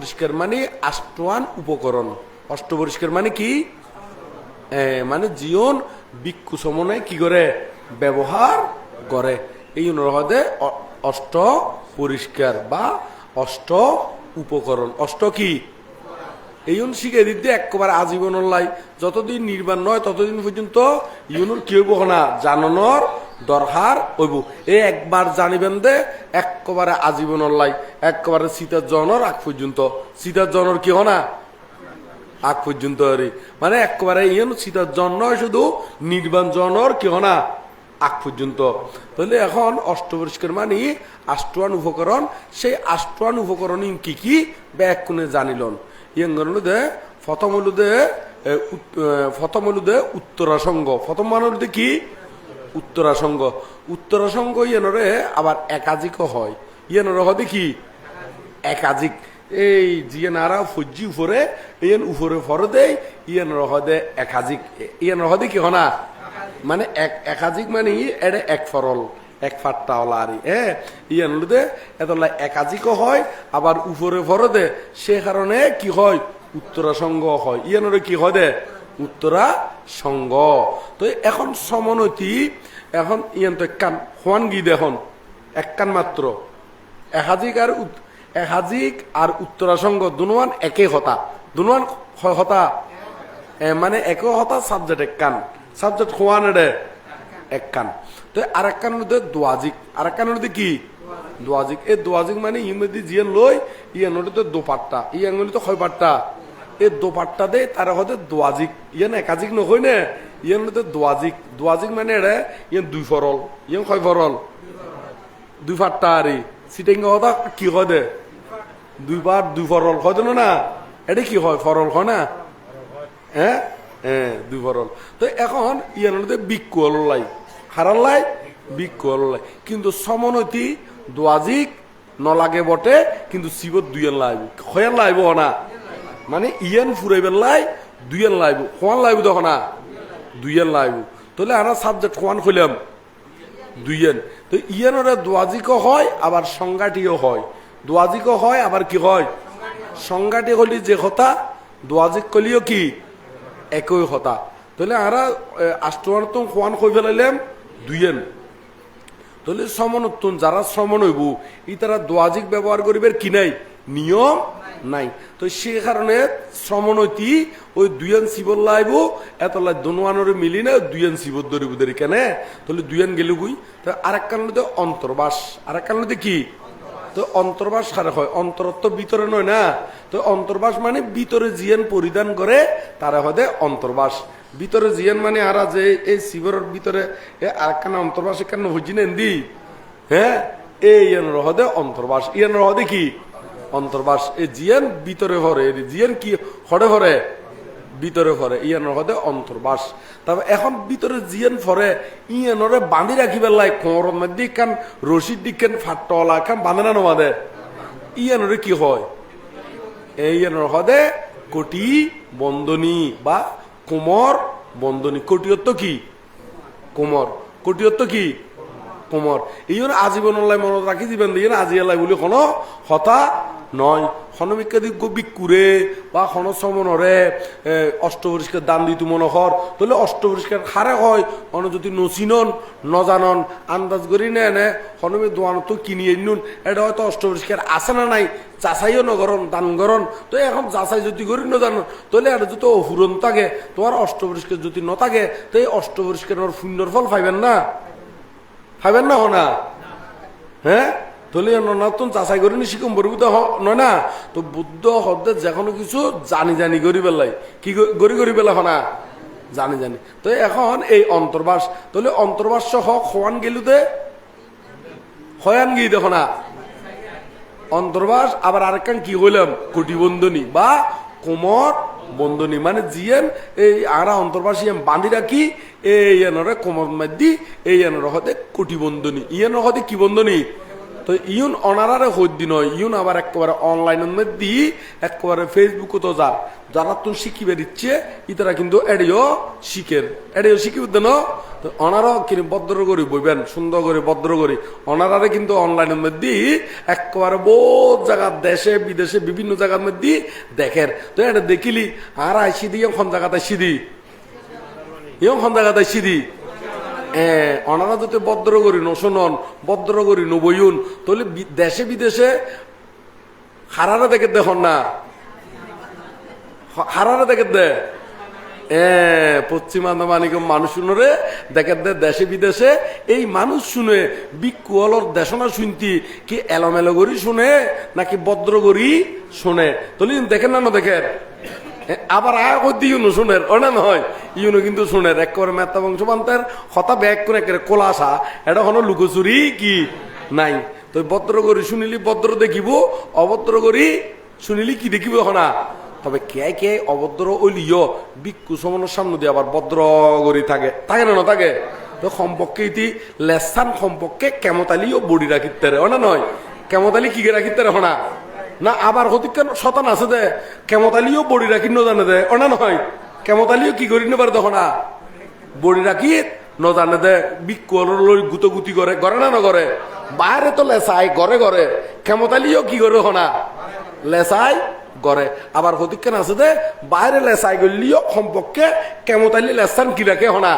পরিষ্কার মানে আষ্টওয়ান উপকরণ। অষ্ট পরিষ্কার মানে কি? মানে জীবন বিক্ষু সমন্বয় কি করে? ব্যবহার করে। এই অনুরোধে অষ্ট পরিষ্কার বা অষ্ট উপকরণ। অষ্ট কি? এই জন্য শিখে দিতে একেবারে আজীবন লাই যতদিন নির্বাণ নয়, ততদিন পর্যন্ত ইউনুর কি হইব না? জানানোর দরকার হইব। এই একবার জানিবেন দে একেবারে আজীবন লাই একেবারে সীতার জনর আগ পর্যন্ত। সীতার জনর কি হনা? আগ পর্যন্ত মানে একেবারে ইয়েন সীতার জন্ম শুধু নির্বাণ জনর কি হনা? আগ পর্যন্ত। তাহলে এখন অষ্টপরিষ্কার মানে আষ্টওয়ান উপকরণ। সেই আষ্টওয়ান উপকরণ কি কি? ব্যাগ কোনে জানিলন। ইয়েন দে, প্রথম হলুদে প্রথম হলুদে উত্তরাসঙ্গ। প্রথম মানে হলুদে কি উত্তরাসঙ্গ। উত্তরাসঙ্গ ইয়েনরে আবার একাধিকও হয়। ইয়েনরে হবে কি? একাধিক এই জিয়ে নারা ফজ্জি উপরে, ইয়েন উপরে ফর দেয় ইয়েন রহদে একাধিক ইয়েন রহদে কি হনা? মানে এক একাধিক মানে এডে এক ফরল, এক ফাট্টা ওলা আর। হ্যাঁ ইয়ান দে এতলা একাধিকও হয়, আবার উপরে ফর দে সে কারণে কি হয়? উত্তরা সঙ্গ হয়। ইয়ানরে কি হয় দে উত্তরা সঙ্গ। তো এখন সমনতি, এখন ইয়ান তো হোয়ান গি দেখুন এক কান মাত্র। একাধিক আর একাধিক আর উত্তরাসঙ্গ দুনুয়ান একে হতা। দুনুয়ান হতা। মানে একে হতা সাবজেক্ট এক কান। সাবজেক্ট খোয়ান এডে এক কান। তো আর এক কান মধ্যে দোয়াজিক। আর এক কান মধ্যে কি? দোয়াজিক। এই দোয়াজিক মানে ইমেদি জিয়ান লই ইয়ান তো দোপাট্টা। ইয়ান তো হয় এই দোপাট্টা দে, তার হতে দোয়াজিক, ইয়ান একাধিক নহয় নে, ইয়ান তো দোয়াজিক। দোয়াজিক মানে এডে ইয়ান দুই ফরল ইয়ান কয় ফরল দুই ফাট্টা আরে সিটিং কথা কি হয় দে? দুই বার দুই ফরল হয় না? এটা কি হয় ফরল হয় না? হ্যাঁ হ্যাঁ দুই ফরল তো এখন ইয়ার মধ্যে বিক্ষু লাই হারাল লাই বিক্ষু লাই কিন্তু সমনতি দোয়াজিক নলাগে বটে, কিন্তু শিবত দুইয়েন লাইব। খয়ান লাইব না? মানে ইয়ান ফুরাইবেন লাই, দুইয়েন লাইব। খোয়ান লাইব দেখো না? দুইয়েন লাইব। তাহলে আমরা সাবজেক্ট খোয়ান খুলাম দুইয়েন। তো ইয়েনরে দোয়াজিকও হয়, আবার সংজ্ঞাটিও হয়। দোয়াজিকও হয়, আবার কি হয়? সংজ্ঞাটি হলি যে কথা, দোয়াজিক কলিও কি? একই কথা। তাহলে আমরা আষ্টমানত খোয়ান কই ফেলাইলাম, দুইয়েন। তাহলে সমনোত্তন যারা শ্রমণ হইব ই তারা দোয়াজিক ব্যবহার করিবার কি নাই? নিয়ম নাই। তো সে কারণে শ্রমণতি ওই দুইয়ান শিবর লাইব এত লাই দনুয়ানোরে মিলি না, দুইয়ান শিবর ধরিব ধরি কেন? তাহলে দুইয়ান গেল গুই তো আরেক কারণে অন্তর্বাস। আরেক কারণে কি? তো অন্তর্বাস কারে হয়? অন্তরত্ব ভিতরে নয় না? তো অন্তর্বাস মানে ভিতরে জিয়ান পরিধান করে, তারা হদে অন্তর্বাস। ভিতরে জিয়ান মানে আরা যে এই শিবরের ভিতরে, এ আরেকখানা অন্তর্বাস এখানে হজি নেন্দি হ্যাঁ? এই ইয়ান রহদে অন্তর্বাস। ইয়ান রহদে কি? অন্তর্বাস। এই জিয়ান ভিতরে ভরে জিয়ান কি হরে ভরে? ভিতরে ভরে ইয়ান রহদে অন্তর্বাস। তারপর এখন ভিতরে জিয়ান ফরে ইয়ানরে বাঁধি রাখিবার লাই কোমরের মধ্যে কান রশিদ দিকেন ফাটলা কান বাঁধে না নমাদে। ইয়ানরে কি হয়? এই ইয়ানর হদে কোটি বন্ধনী বা কোমর বন্ধনী। কোটিয়ত্ব কি? কোমর। কোটিয়ত্ব কি? কোমর। এই জন্য আজীবন মনত রাখি দিবেন দিয়ে আজি এলাই বলি কোনো হতা নয় হনবিজ্ঞাদিজ্ঞ বিকুরে, বা হন সমনরে অষ্টপরিষ্কার দান দিতু মনোহর তাহলে অষ্টপরিষ্কার হারে হয় অন যদি নচিনন নজানন, আন্দাজ করি নে নে হনমি দোয়ান তো কিনি নুন এটা হয়তো অষ্টপরিষ্কার আছে না নাই যাচাইও নগরণ দান গরণ তো এখন যাচাই যদি করি নজানো, তাহলে এটা যদি অফুরন থাকে, তোমার অষ্টপরিষ্কার যদি নথাকে, তো এই অষ্টপরিষ্কার শূন্যর ফল পাইবেন না? পাইবেন না হনা? হ্যাঁ? তাহলে নতুন চাষাই করে নি, শিকম বরবুদ্ধ নয় না? তো বুদ্ধ হদ্দে যে কোনো কিছু জানি জানি করি পেলাই। কি গড়ি করি পেলা হনা? জানি জানি। তো এখন এই অন্তর্বাস তাহলে অন্তর্বাস সহ খোয়ান গেলুতে হয়ান গিয়ে দেখো না অন্তর্বাস, আবার আরেকখান কি হইলাম কোটিবন্ধনী বা কোমর বন্ধনী। মানে জিয়েন এই আরা অন্তর্বাস বাঁধি রাখি, এই এনরে কোমর মাদি এই এনর হতে কোটি বন্ধনী। ইয়েন হতে কি বন্ধনী? তো ইউন অনারারে হদ্দি নয় ইউন আবার একেবারে অনলাইনের মধ্যে একেবারে ফেসবুকে তো যা যারা তুমি শিখিবে দিচ্ছে, ইতারা কিন্তু এড়িও শিখের। এড়িও শিখি উদ্দেন তো অনারাও কিন্তু ভদ্র করি বইবেন, সুন্দর করে ভদ্র করি। অনারারে কিন্তু অনলাইনের মধ্যে একেবারে বহুত জায়গার দেশে, বিদেশে বিভিন্ন জায়গার মধ্যে দেখের তো এটা দেখিলি, আর আইসি দিয়ে কোন জায়গাতে সিদি ইয়ং কোন জায়গাতে সিদি অনারা যদি ভদ্র করি নশনন ভদ্র করি নবইউন তাহলে দেশে বিদেশে হারারা দেখে দেখুন না হারারা দেখে দে। পশ্চিম আন্দামানিক মানুষ শুনরে দেখে দে দেশে বিদেশে। এই মানুষ শুনে, বিকুয়ালর দেশনা শুনতি, কি এলোমেলো করি শুনে, নাকি ভদ্র করি শুনে। তাহলে দেখেন না না দেখেন? আবার আর কই ইউনো শুনের ও না নয় ইউনো কিন্তু শুনের এক করে মেত্তা বংশ বান্তের হতা ব্যাগ করে একেবারে কোলাসা, এটা হলো লুকোচুরি কি নাই। তো ভদ্র করি শুনিলি, ভদ্র দেখিব, অভদ্র করি শুনিলি, কি দেখিব হনা? তবে কে কে অভদ্র ওইলিও বিক্ষু সমনের সামনে দিয়ে আবার ভদ্র করি থাকে। থাকে না না থাকে? তো সম্পর্কে ইতি লেসান সম্পর্কে কেমতালিও বডি রাখিতে রে না নয় কেমতালি কি রাখিতে রে হনা? না, আবার হতিকে শতান আছে দে কেমতালিও বডি রাখি জানে দে। ওনা নহয়, কেমতালিও কি করি নেবার দেখো না? বডি রাখি নজানে দে বিকুয়াল লই গুতো গুতি করে করে না নগরে বাইরে তো লেসাই ঘরে ঘরে কেমতালিও কি করে হনা লেসাই গড়ে। আবার হতিকেন আছে দে বাইরে লেসাই গলিও সম্পর্কে কেমতালি লেসান কি রাখে হনা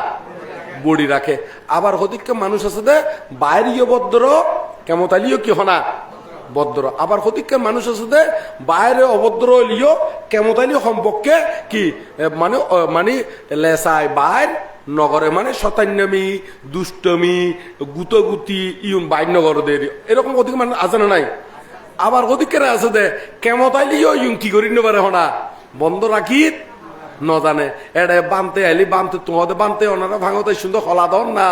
বডি রাখে। আবার হতিকে মানুষ আছে দে বাইরেও ভদ্র, কেমতালিও কি হনা ভদ্র। আবার হতিকে মানুষ আছে বাইরে অভদ্র হইলিও কেমতালি সম্পর্কে কি মানে মানে লেসাই বাইর, নগরে মানে শতান্যমি, দুষ্টমি, গুতগুতি, ইউন বাইর নগর দে এরকম অধিক মানুষ আছে না নাই? আবার ওদিকে আছে দে কেমতাইলিও ইউন কি করি নেবারে হনা? বন্ধ রাখি নজানে এড়ে বানতে আইলি, বানতে তোমাদের বানতে ওনারা ভাঙতে সুন্দর হলা দন না।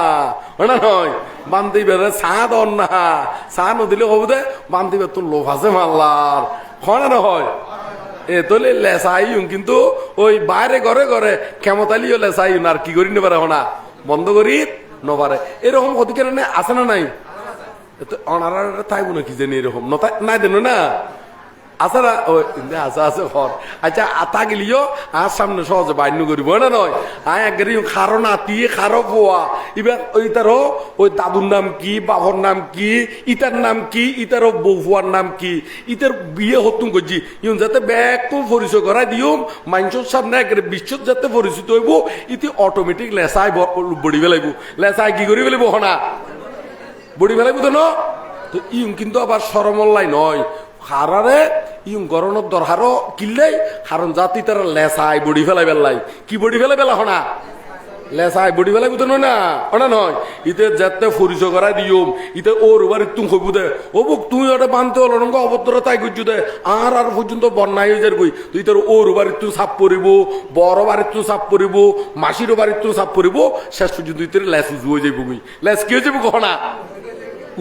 ওনা নয় বানতে বেড়ে চা দন না। চা নদিলে হবু দে বানতে বের তোর লোভ আছে মাল্লার হয় না নহয়? এ, তোলে লেসাই কিন্তু ওই বাইরে ঘরে ঘরে ক্ষমতালিও লেসাই আর কি করি নেবারে হনা বন্ধ করি নবারে এরকম অধিকার আছে না নাই? এতো অনারার তাইব না কি জানি এরকম। নতা নাই দেন না? আছে না ও, ইন্দে আছে ঘর আচ্ছা আতা গেলিও আর সামনে সহজে বাইন্য করিব না নয় আয় একবারে খারো নাতি খারো পোয়া এবার ওই তারও ওই দাদুর নাম কি বাবর নাম কি ইতার নাম কি ইতারও বউফুয়ার নাম কি ইতার বিয়ে হতুম করছি ইউন যাতে ব্যাগ পরিচয় করাই দিও মানুষের সামনে একবারে বিশ্বত যাতে পরিচিত হইব ইতি অটোমেটিক লেসাই বড়ি বেলাইব লেসাই কি করি বেলাইব হনা? বডি ফেলাই বুঝো ন? তো ইউং কিন্তু আবার সরমল্লাই নয় হারারে ইউং গরনের দরহারও কিনলেই কারণ জাতি তারা লেসাই বডি ফেলাই বেলাই কি বডি ফেলাই বেলা হনা? লেসাই বডি ফেলাই বুঝো না? ওনা নয়? ইতে যেতে পরিচয় করাই দিও ইতে ওর বাড়ি তুমি কইব দে ও বুক তুই ওটা বানতে হলো রঙ অভদ্র তাই করছু দে। আর আর পর্যন্ত বন্যায় হয়ে যার কই তুই তোর ওর বাড়ির তুই সাপ পরিব বড় বাড়ির তুই সাপ পরিব মাসির বাড়ির তুই সাপ পরিব শেষ পর্যন্ত তুই তোর লেস উজু হয়ে যাইব কই লেস কি হয়ে যাব কখনা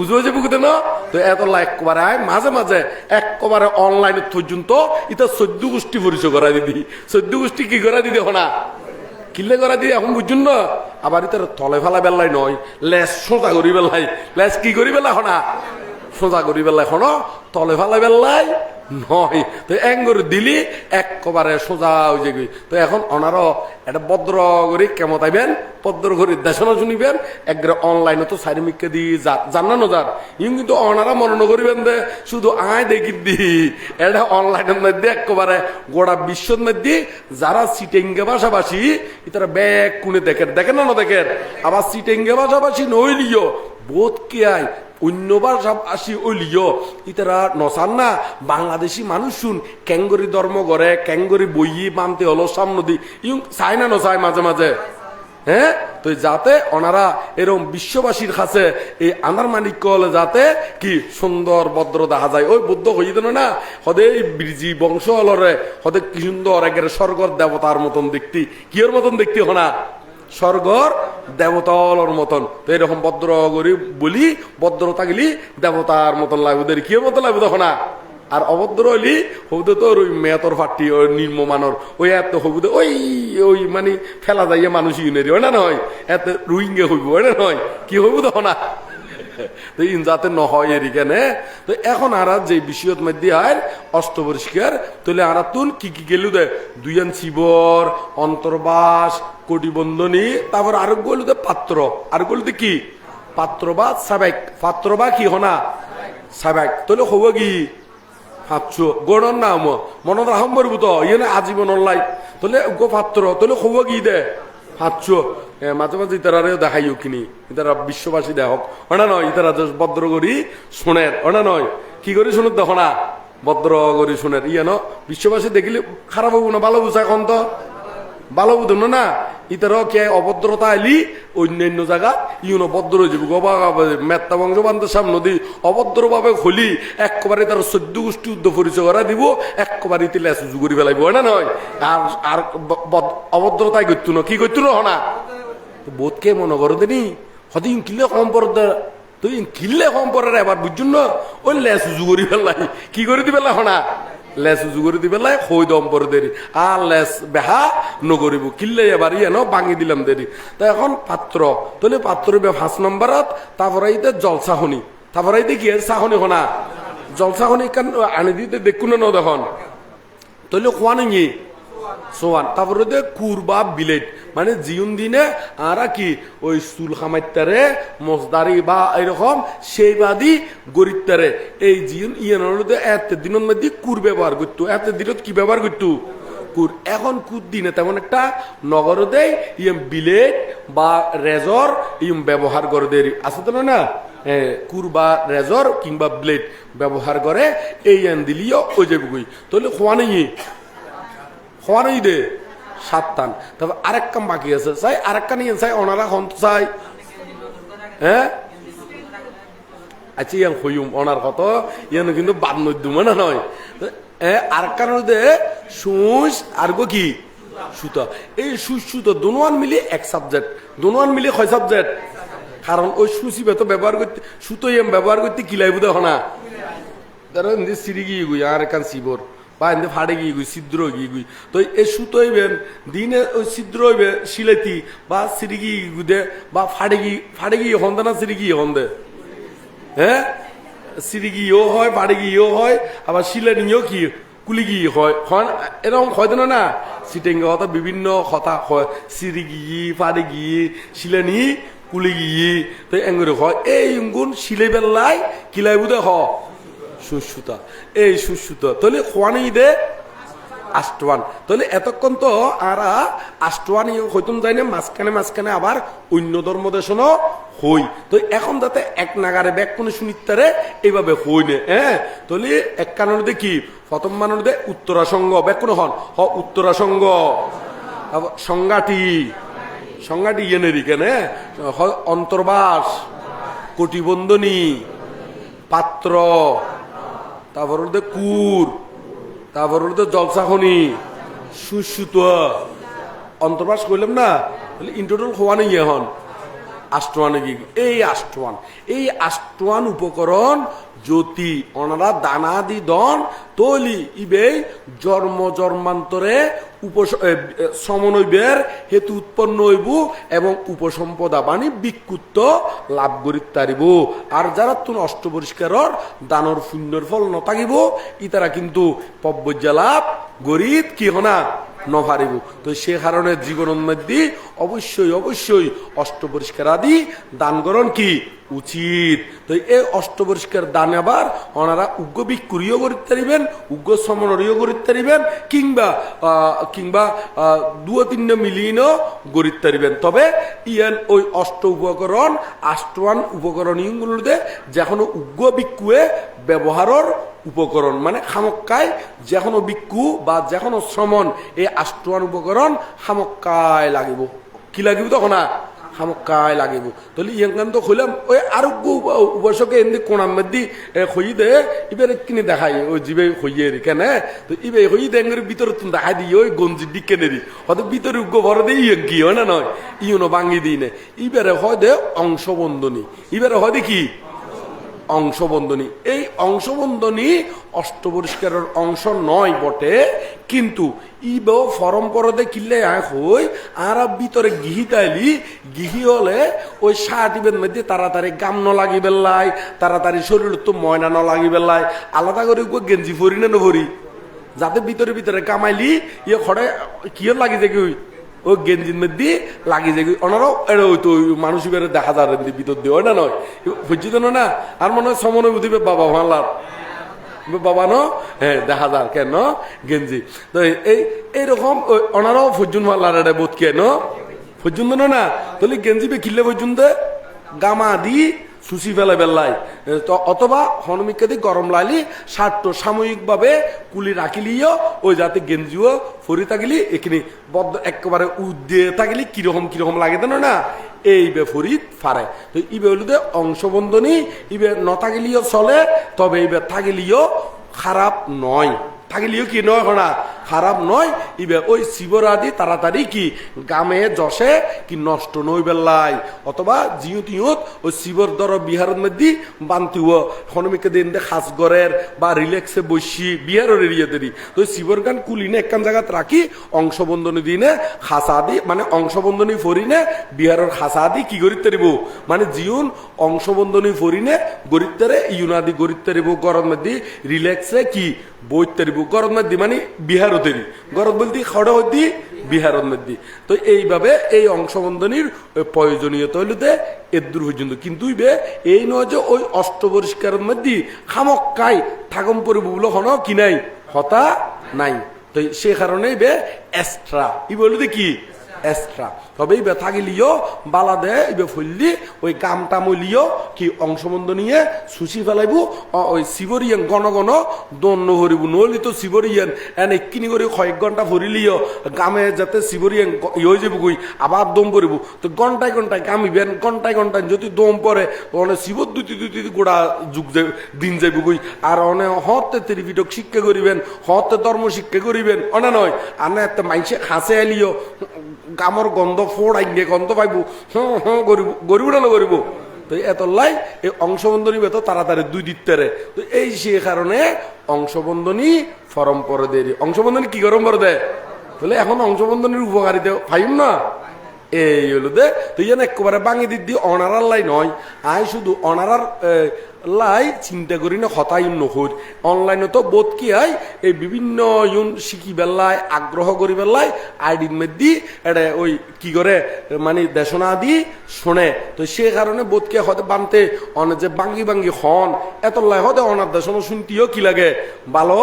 উজু হয়ে যাব না? তো এত একবারে আয় মাঝে মাঝে একবারে অনলাইনে পর্যন্ত এটা চোদ্দ গোষ্ঠী পরিচয় করা দিদি চোদ্দ গোষ্ঠী কি করা দিদি হনা কিলে করা দিয়ে এখন বুঝুন না? আবার ইতার তলে ফেলা বেলায় নয় লেস সোজা করি বেলায় লেস কি করি বেলা হনা সোজা করি বেলাই হন, তলে ফেলা বেলাই নয়। তো এঙ্গর দিলি, একবারে সোজা হয়ে যাবি তো এখন ওনারও এটা ভদ্র করে কেমন আইবেন ভদ্র করে দেশনা শুনিবেন, একবারে অনলাইনে তো সারিমিককে দি জানানো যার ইম কিন্তু ওনারা মনে করিবেন দে, শুধু আয় দেখি দি। এটা অনলাইনের মধ্যে একবারে গোটা বিশ্বর মধ্যে যারা সিটেঙ্গে ভাষাভাষী ইতারা ব্যাগ কুনে দেখেন। দেখেন না না দেখেন? আবার সিটেঙ্গে ভাষাভাষী নইলিও বোধ কে আয়? অন্যবার সব আসি ওলিও ইতারা নসান না? বাংলাদেশি মানুষ শুন ক্যাঙ্গরি ধর্ম করে ক্যাঙ্গরি বইয়ে বানতে হলো সামনে দি ইউ, চায় না নচায় মাঝে মাঝে? হ্যাঁ তো যাতে ওনারা এরকম বিশ্ববাসীর কাছে এই আনার মানিক কল যাতে কি সুন্দর ভদ্র দেখা যায়। ওই বুদ্ধ হইয়ে দেন না? হদে এই বিরজি বংশ হলরে হদে কি সুন্দর একেবারে স্বর্গর দেবতার মতন দেখতি। কিয়র মতন দেখতি হনা? স্বর্গর দেবতালর মতন। তো এরকম ভদ্র করি বলি ভদ্রতা গেলি দেবতার মতন লাগবে। ওদের কি মতন লাগবে তখন না? আর অভদ্র হইলি হবুদে তোর ওই মেয়তর ফাটি, ওই নির্মমানর, ওই এত হবুদে ওই ওই মানে ফেলা যাইয়া মানুষ ইউনেরি ওই না নয়? এত রুইঙ্গে হইব ওই না নয়? কি হইব তখন না? তো ইন যাতে ন হয় এর কেনে। তো এখন আর যে বিষয়ত মধ্যে হয় অষ্টপরিষ্কার তাহলে আর তুন কি কি গেলু দে? দুইয়ান শিবর, অন্তর্বাস কোটিবন্ধনী, তারপর আর গলু দে পাত্র। আর গলু দে কি? পাত্র বা সাবেক। পাত্র বা কি হনা? সাবেক। তাহলে হব কি? ভাবছ গণন নাম। মনত রাখম পারব তো ইয়ে আজীবন লাই তাহলে গো পাত্র তাহলে হব কি দে? ভাবছ মাঝে মাঝে ইতারারে দেখাইও কিনি। ইতারা বিশ্ববাসী দেখক ওনা নয় ইতারা ভদ্র করি শুনের অনা নয় কি করি শুনুন দেখো না? ভদ্র করি শুনের ইয়ে ন বিশ্ববাসী দেখিলে খারাপ হব না? ভালো বুঝা এখন তো ভালো বুঝুন না? ইতারাও কে অভদ্রতা আইলি অন্যান্য জায়গা, ইউনো ভদ্র হয়ে গবা মেত্তা বংশ বান্ধব সামনে দি অভদ্রভাবে খলি একবারে তার চোদ্দ গোষ্ঠী উদ্ধ পরিচয় করা দিব একবারে ইতি লেস উজু করি পেলাইব না নয়? আর আর অভদ্রতাই করতো না। কি করতো না হনা? বোধকে মনে করো দেনি? হয়তো ইন কিলে কম পড়ে তুই ইন কিলে কম পড়ে এবার বুঝছুন না? ওই লেস উজু করি পেলাই কি করে দিবে হনা? লেস উজু করে দিবে লাই হই দম পরে দেরি। আর লেস বেহা, নগরিব। কিল্লে এবার ইয়ে ন ভাঙি দিলাম দেরি। তা এখন পাত্র। তাহলে পাত্র পাঁচ নম্বরত তারপরে ইতে জলসাহনি তারপরে ইতে কি সাহনি হনা জলসাহনি কান? আনি দিতে দেখুন না দেখুন। তাহলে খোয়া নেই সোয়ান। তারপরে দে কুর বা বিলেট। মানে জিউন দিনে আরা কি, ওই চুল খামাইতারে মজদারি বা এরকম, সেই বাদি গরিবতারে এই জিউন ইয়েন হলো এত দিনের মধ্যে কুর ব্যবহার করতো। এত দিনত কি ব্যবহার করতো? কুর। এখন কুর দিনে তেমন একটা নগর দেয় ইয়ে বিলেট বা রেজর ইম ব্যবহার করে দেয়। আছে তো না কুর বা রেজর কিংবা ব্লেড ব্যবহার করে, এই এন দিলিও ওই যাবি তাহলে খোয়া নেই। হওয়ারই দে সাতটান তারপর আরেক কাম বাকি আছে, চাই আরেক কান ইয়ে চাই ওনারা হন্ত চাই। হ্যাঁ আচ্ছা ইয়ান হইম ওনার কত? ইয়ান কিন্তু বাদ নদ্যুম না নয়। এ আরেক কান দে সুস আর গো কি? সুতা। এই সুস সুতো দোনোয়ান মিলি এক সাবজেক্ট দোনোয়ান মিলি হয় সাবজেক্ট কারণ ওই সুসি বেত ব্যবহার করতে সুতো এম ব্যবহার করতে কিলাই বুধ না। তারা এমনি সিঁড়ি গিয়ে গুই আর এখান শিবর বা এমনি ফাড়ে গিয়ে গুই ছিদ্র গিয়ে গুই তো এই সুতো হইবেন দিনে ওই ছিদ্র হইবে সিলেতি বা সিঁড়ি গিয়ে গুদে, বা ফাড়ে গিয়ে ফাড়ে গিয়ে হন্দে না সিঁড়ি গিয়ে হন্দে? হ্যাঁ? সিঁড়ি গিয়েও হয়, ফাড়ে গিয়েও হয়, আবার শিলে নিয়েও কি কুলি গিয়ে হয়। হয়? এরকম হয় না না? সিটেঙ্গে হয়তো বিভিন্ন কথা হয়। সিঁড়ি গিয়ে, ফাড়ে গিয়ে, শিলে নি কুলি গিয়ে, তো এঙ্গুরে হয়। এই গুণ শিলে বেল্লাই কিলাই বুধে হ। সুসুতা এই সুসুতা তাহলে খোয়ানি দে। আষ্টওয়ান তাহলে এতক্ষণ তো আর আষ্টওয়ান হইতুম যাই না মাঝখানে মাঝখানে আবার অন্য ধর্ম দেশনও হই তো এখন যাতে এক নাগারে ব্যাগ কোনো শুনিতারে এইভাবে হই নে হ্যাঁ তাহলে এক কারণে দেখি প্রথম মানুষ দে উত্তরাসঙ্গ ব্যাগ কোনো হন? হ আবার সংজ্ঞাটি সংজ্ঞাটি ইয়ে কেন? অন্তর্বাস কোটিবন্ধনী। পাত্র তারপর উল্টে কুর, তারপর উল্টে জলসাখনি সুসুত অন্তর্বাস করলাম না ইন্টোটল হওয়া নেই এখন। আষ্টওয়ান এই আষ্টওয়ান। এই আষ্টওয়ান উপকরণ জ্যোতি ওনারা দানা দি দন তলি ইবে জন্ম, জন্মান্তরে উপস সমন্বয়ের হেতু উৎপন্ন হইব এবং উপসম্পদা বাণী বিক্ষুত্ব লাভ করি তারিব। আর যারা তুন অষ্ট পরিষ্কার দানর শূন্যর ফল নথাকিব, ইতারা কিন্তু পব্বজ্জা লাভ গরিব কি হনা নভারিব। তো সে কারণে জীবনের মধ্যে অবশ্যই অবশ্যই অষ্ট পরিষ্কার আদি দান করণ কি? উচিত। তো এই অষ্ট পরিষ্কার দান আবার ওনারা উগ্র বিক্রিও করিতে পারিবেন, উগ্র সমনরীয় করিতে পারিবেন, কিংবা কিংবা দু তিন মিলিয়েও গরিতে পারিবেন। তবে ইয়ান ওই অষ্ট উপকরণ, আষ্টওয়ান উপকরণ ইগুলোতে যেকোনো উগ্র বিক্ষুয়ে ব্যবহারের উপকরণ। মানে খামক্কায় যে কোনো বিক্ষু বা যে কোনো শ্রমণ এই আষ্টওয়ান উপকরণ খামক্কায় লাগিব। কি লাগিব তখন খামক্কায় লাগিব। তাহলে ইয়ান তো খুলাম। ওই আরোগ্য উপাসকে এমনি কোনার মধ্যে খই দে এবারে কিনে দেখাই। ওই জিবে খইয়ে রে কেন, তো ইবে খই দেঙ্গের ভিতরে তুমি দেখাই দিই ওই গঞ্জি দিকে নেরি হয়তো ভিতরে উগ্র ভরে দিয়ে ইয়ে কি, হয় না নয় ইউনো ভাঙি দিই নে। ইবারে হয় দে অংশবন্ধনী। ইবারে হয় দে কি? অংশবন্ধনী। এই অংশবন্ধনী অষ্টপরিষ্কারের অংশ নয় বটে, কিন্তু ইব ফরম পরদে কিনলে হই আর ভিতরে গিহি তাইলি, গিহি হলে ওই শার্ট ইবের মধ্যে তাড়াতাড়ি গাম ন লাগি বেল্লাই তাড়াতাড়ি শরীর তো ময়না ন লাগি বেল্লাই আলাদা করে গেঞ্জি ফরি না নভরি। যাতে ভিতরে ভিতরে কামাইলি ইয়ে খড়ে কিয় লাগি যে কি ও গেঞ্জির মধ্যে লাগি যে ওনারাও এটা ওই তো মানুষ দেখা যায় রেন্দি, ভিতর দিয়ে ওই না নয়? বুঝছি তো না? আর মনে হয় সময় বুঝিবে বাবা ভাঙলার বাবা ন? হ্যাঁ দেখা যার কেন গেঞ্জি। তো এই এইরকম ওই ওনারাও ফজুন মাল্লার এটা বোধ কেন পর্যন্ত না? তাহলে গেঞ্জি বে কিনলে পর্যন্ত গামা দি সুসি ফেলে বেল্লাই অথবা হনমিকাদি গরম লাইলি শার্ট সাময়িকভাবে কুলি রাখিলিও ওই যাতে গেঞ্জিও ফরি থাকিলি, এখানে বদ্ধ একেবারে উদ্দে থাকিলি, কীরকম কীরকম লাগে দেন না? এই বে ফরিদ ফারে। তো ইবে হলুদে অংশবন্ধনী, ইবে ন থাকিলিও চলে, তবে ইবে থাকিলিও খারাপ নয়। থাকিলিও কি নয় হনা খারাপ নয়, ইবে ওই শিবরাদি তাড়াতাড়ি কি? গামে যশে কি নষ্ট নই বেল্লাই? অথবা জিউ তিউত ওই শিবর দর বিহারের মধ্যে বান্তিও হনমিকে দিন দে খাস গরের বা রিল্যাক্সে বসি বিহারের এরিয়া দেরি তো শিবর গান কুলিনে একখান জায়গাত রাখি অংশবন্ধনী দিনে খাসা দি মানে অংশবন্ধনী ফরিনে বিহারের খাসা দি কি করিতে দিব মানে জিউন অংশবন্ধনী ফরিনে গরিত্তারে ইউনাদি গরিত্তে দিব গরম মধ্যে রিল্যাক্সে কি বইতে দিব গরম মধ্যে মানে বিহার দেরি গরম বলতে খড় হইতি বিহারের মধ্যে তো এইভাবে এই অংশবন্ধনীর প্রয়োজনীয়তা হইলতে এদূর পর্যন্ত। কিন্তু ইবে এই নয় যে ওই অষ্ট পরিষ্কারের মধ্যে খামক্কাই থাকম পরিব হন কি নাই? হতা নাই। তো সে কারণে ইবে এক্সট্রা। ই বলতে কি এক্সট্রা। তবে ইবে থাকিলিও বালা দে ইবে ফুললি, ওই কামটা মলিও কি অংশবন্ধ নিয়ে সুচি ফেলাইব ওই শিবরিয়ান গণ গণ, দন ভরিব নলি তো শিবরিয়ান এনে কিনি করে কয়েক ঘণ্টা ভরিলিও গামে যাতে শিবরিয়ান ইয়ে যাব গই আবার দম পরিব তো ঘন্টায় ঘন্টায় কামিবেন ঘন্টায় ঘন্টায় যদি দম পরে অনে শিবর দুটি দুটি গোড়া যুগ দিন যাইব গই আর অনে হতে ত্রিপিটক শিক্ষা করিবেন হতে ধর্ম শিক্ষা করিবেন অনে নয় আনে একটা মাইসে হাসে এলিও গামর গন্ধ ফোড় আইগে গন্ধ পাইব। হ্যাঁ হ্যাঁ গরিব গরিব গরিব। তো এত লাই এই অংশবন্ধনী বেত তাড়াতাড়ি দুই দিতে তো এই সে কারণে অংশবন্ধনী ফরম পরে দেরি অংশবন্ধনী কি গরম পরে দেয় তাহলে এখন অংশবন্ধনের উপকারিতা পাইম না। এই হলো দে। তুই যেন একেবারে বাঙি দিদি অনারার লাই নয়। আই শুধু অনারার লাই চিন্তা করি না হতাই নহর অনলাইনে তো বোধ কি হয়, এই বিভিন্ন ইউন শিখি বেলায় আগ্রহ করি বেলায় আইডির মধ্যে এটা ওই কি করে মানে দেশনা দি শোনে। তো সে কারণে বোধকে হতে বানতে অনে যে বাঙ্গি বাঙ্গি হন এত লাই হতে অনার দেশনা শুনতেও কি লাগে? ভালো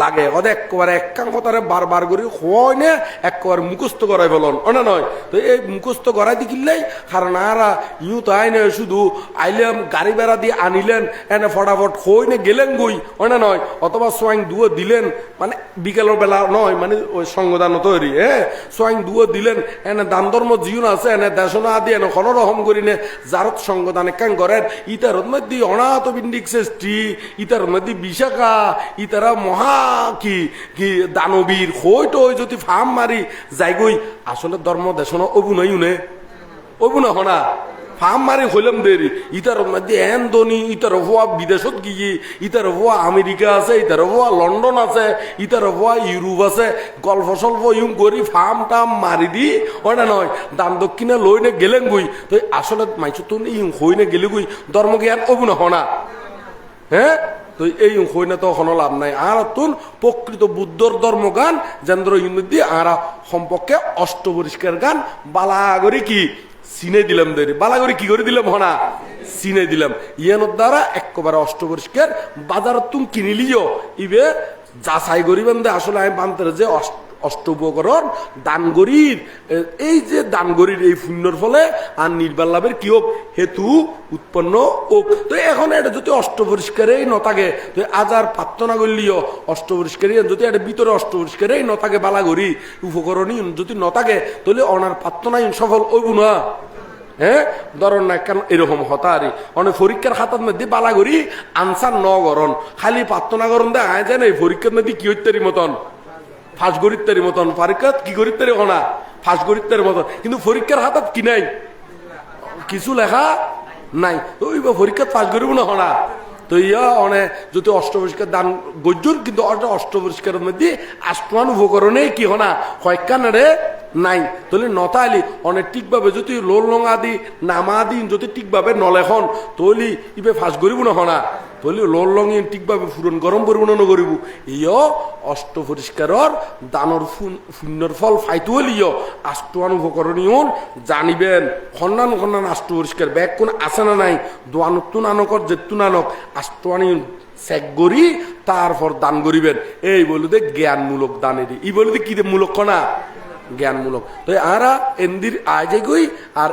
লাগে। হতে একেবারে একাং কথারে বারবার করে, হয় না, একেবারে মুখস্থ করাই বলন অনা নয়। তো এই মুখস্থ করাই দিকিলেই কারণ আর ইউ তো আইনে শুধু আইলাম গাড়ি বেড়া দিয়ে আনিলেন এনে ফটাফট হই নে গেলেন গই অনা নয় অথবা সোয়াইং দুয়ো দিলেন মানে বিকেলের বেলা নয় মানে ওই সংবিধান তৈরি হ্যাঁ সোয়াইং দুয়ো দিলেন, এনে দান ধর্ম জীবন আছে, এনে দেশনা আদি, এনে কোনো রকম করি নে যারত সংবিধান একান করেন ইতার মধ্যে অনাথ বিন্দিক শ্রেষ্ঠী ইতার মধ্যে বিশাখা ইতারা মহা কি কি দানবীর হই ওই যদি ফার্ম মারি যাই গই আসলে ধর্ম দেশনা অবু উনে অবু না হনা? ফার্ম মারি হইলাম দেরি। ইতার মধ্যে এন ধনী ইতার হওয়া বিদেশত গিয়ে, ইতার হওয়া আমেরিকা আছে, ইতার হওয়া লন্ডন আছে, ইতার হওয়া ইউরোপ আছে, গল্প সল্প ইউম করি ফার্ম টাম মারি দি ওটা নয় দান দক্ষিণে লই নে গেলেন গই তো আসলে মাইছো তো ইউম হই নে গেলে গই ধর্ম জ্ঞান অবু না হনা। হ্যাঁ তো এই হইনা তো কোনো লাভ নাই। আর তুন প্রকৃত বুদ্ধর ধর্ম গান যেন্দ্র ইন্দি আর সম্পর্কে অষ্ট পরিষ্কার গান বালাগরি কি? সিনে দিলাম দেরি বালাগরি কি করে দিলাম, হনা? সিনে দিলাম। ইয়ানোর দ্বারা একেবারে অষ্ট পরিষ্কার বাজার তুম কিনিলিও। ইবে যাচাই করিবেন দে। আসলে আমি বানতে যে অষ্ট অষ্টপকরণ দানগরির। এই যে দানগরির, এই পুণ্যর ফলে আর নির্বাল লাভের কি হোক? হেতু উৎপন্ন হোক। তো এখন এটা যদি অষ্ট পরিষ্কারেই নথাকে তো আজার প্রার্থনা করলিও অষ্ট পরিষ্কারই যদি এটা ভিতরে অষ্ট পরিষ্কারেই নথাকে বালাগরি উপকরণই যদি নথাকে তাহলে অনার প্রার্থনাই সফল হইব না। হ্যাঁ ধরন না কেন এরকম হতারি অনেক পরীক্ষার খাতার মধ্যে বালা করি আনসার ন গরণ। খালি প্রার্থনা করন দে আয় জানে এই পরীক্ষার মধ্যে কি হইতারি মতন? ফাঁস গরিত্তারি মতন, ফারিকাত কি গরিত্তারি হনা ফাঁস গরিত্তারি মতন। কিন্তু পরীক্ষার হাতত কি নাই? কিছু লেখা নাই। ওই বা পরীক্ষাত পাস করিব না হনা তো ইয়া অনে, যদি অষ্টপরিষ্কার দান গজ্জুর, কিন্তু অষ্ট অষ্টপরিষ্কারের মধ্যে আষ্টমান উপকরণে কি হনা কয়েকখানারে নাই। তাহলে নতালি অনেক ঠিকভাবে যদি লোল লঙা দি, নামা দিন যদি ঠিকভাবে নলেখন, তলি ইবে ফাঁস করিব না হনা তলি লোল লঙি ঠিকভাবে ফুরন গরম পরিব না নকরিব ইয় অষ্ট পরিষ্কারর দানর শূন্যর ফল ফাইতু হলি ইয়। আষ্টমান উপকরণীয় জানিবেন। খন্নান খন্নান আষ্ট পরিষ্কার ব্যাগ কোন আছে না নাই? দোয়ানুত্তুন আনকর জেতুন আনক আষ্টমানি চেক করি তারপর দান করিবেন এই বলুদে জ্ঞানমূলক ই বলুদে কি মূলক না জ্ঞানমূলক। তো আরা এন্দির আজেগুই আর